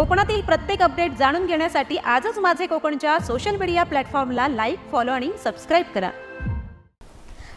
कोकणातील प्रत्येक अपडेट जाणून घेण्यासाठी आजच माझे कोकणच्या सोशल मीडिया प्लॅटफॉर्मला लाईक फॉलो आणि सबस्क्राईब करा.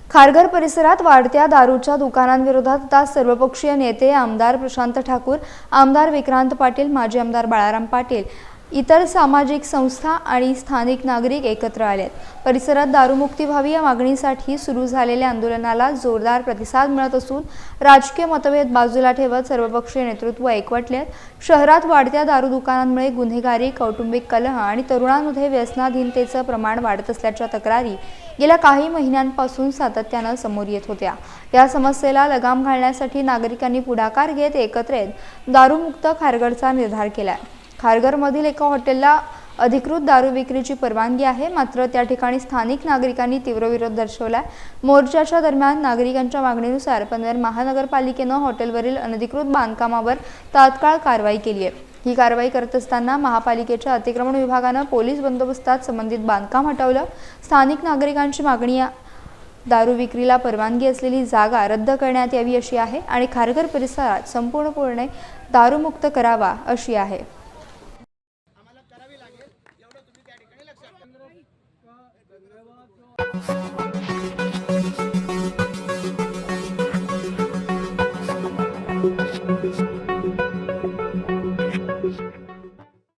खारघर परिसरात वाढत्या दारूच्या दुकानांविरोधात आता सर्वपक्षीय नेते आमदार प्रशांत ठाकूर आमदार विक्रांत पाटील माजी आमदार बाळाराम पाटील इतर सामाजिक संस्था आणि स्थानिक नागरिक एकत्र आलेत. परिसरात दारूमुक्ती व्हावी या मागणीसाठी सुरू झालेल्या आंदोलनाला जोरदार प्रतिसाद मिळत असून राजकीय मतभेद बाजूला ठेवत सर्वपक्षीय नेतृत्व एकवटले शहरात वाढत्या दारू दुकानांमुळे गुन्हेगारी कौटुंबिक कलह आणि तरुणांमध्ये व्यसनाधीनतेचं प्रमाण वाढत असल्याच्या तक्रारी गेल्या काही महिन्यांपासून सातत्यानं समोर येत होत्या. या समस्येला लगाम घालण्यासाठी नागरिकांनी पुढाकार घेत एकत्र येत दारूमुक्त खारगडचा निर्धार केलाय. खारघरमधील एका हॉटेलला अधिकृत दारू विक्रीची परवानगी आहे. मात्र त्या ठिकाणी स्थानिक नागरिकांनी तीव्र विरोध दर्शवलाय. मोर्चाच्या दरम्यान नागरिकांच्या मागणीनुसार पनवेल महानगरपालिकेनं हॉटेलवरील अनधिकृत बांधकामावर तात्काळ कारवाई केली आहे ही कारवाई करत असताना महापालिकेच्या अतिक्रमण विभागानं पोलीस बंदोबस्तात संबंधित बांधकाम हटवलं. स्थानिक नागरिकांची मागणी दारू विक्रीला परवानगी असलेली जागा रद्द करण्यात यावी अशी आहे आणि खारघर परिसरात संपूर्णपणे दारूमुक्त करावा अशी आहे. लागेल एवढं तुम्ही त्या ठिकाणी लक्षात ठेवा